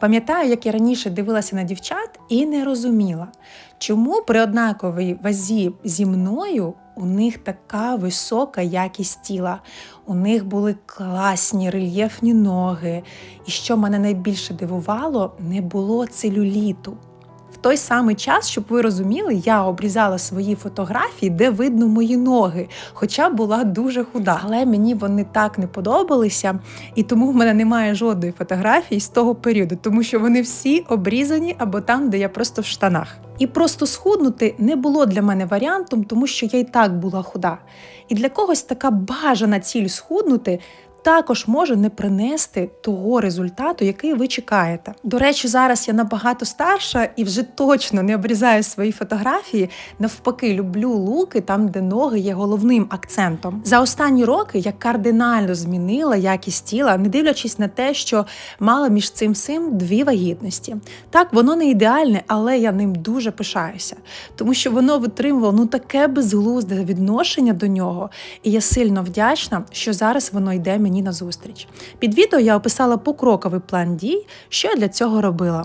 Пам'ятаю, як я раніше дивилася на дівчат і не розуміла, чому при однаковій вазі зі мною у них така висока якість тіла. У них були класні рельєфні ноги. І що мене найбільше дивувало, не було целюліту. В той самий час, щоб ви розуміли, я обрізала свої фотографії, де видно мої ноги, хоча була дуже худа. Але мені вони так не подобалися, і тому в мене немає жодної фотографії з того періоду, тому що вони всі обрізані або там, де я просто в штанах. І просто схуднути не було для мене варіантом, тому що я і так була худа. І для когось така бажана ціль схуднути також може не принести того результату, який ви чекаєте. До речі, зараз я набагато старша і вже точно не обрізаю свої фотографії. Навпаки, люблю луки там, де ноги є головним акцентом. За останні роки я кардинально змінила якість тіла, не дивлячись на те, що мала між цим всім дві вагітності. Так, воно не ідеальне, але я ним дуже пишаюся, тому що воно витримувало ну таке безглузде відношення до нього, і я сильно вдячна, що зараз воно йде мені на зустріч. Під відео я описала покроковий план дій, що я для цього робила.